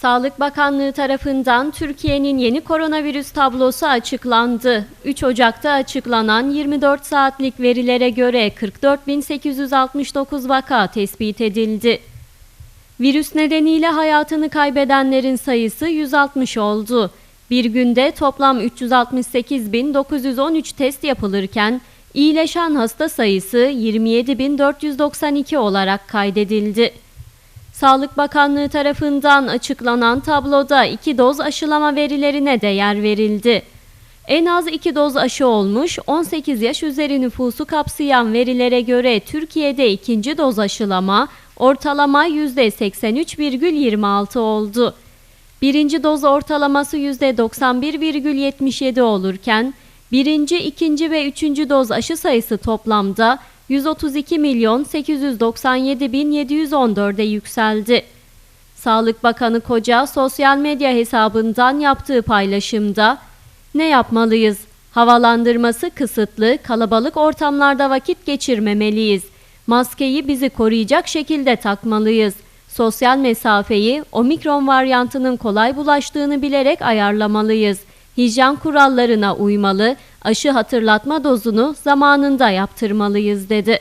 Sağlık Bakanlığı tarafından Türkiye'nin yeni koronavirüs tablosu açıklandı. 3 Ocak'ta açıklanan 24 saatlik verilere göre 44.869 vaka tespit edildi. Virüs nedeniyle hayatını kaybedenlerin sayısı 160 oldu. Bir günde toplam 368.913 test yapılırken iyileşen hasta sayısı 27.492 olarak kaydedildi. Sağlık Bakanlığı tarafından açıklanan tabloda iki doz aşılama verilerine de yer verildi. En az iki doz aşı olmuş 18 yaş üzeri nüfusu kapsayan verilere göre Türkiye'de ikinci doz aşılama ortalama %83,26 oldu. Birinci doz ortalaması %91,77 olurken birinci, ikinci ve üçüncü doz aşı sayısı toplamda 132 milyon 897 bin 714'e yükseldi. Sağlık Bakanı Koca sosyal medya hesabından yaptığı paylaşımda ne yapmalıyız? Havalandırması kısıtlı, kalabalık ortamlarda vakit geçirmemeliyiz. Maskeyi bizi koruyacak şekilde takmalıyız. Sosyal mesafeyi omikron varyantının kolay bulaştığını bilerek ayarlamalıyız. Hijyen kurallarına uymalı, aşı hatırlatma dozunu zamanında yaptırmalıyız dedi.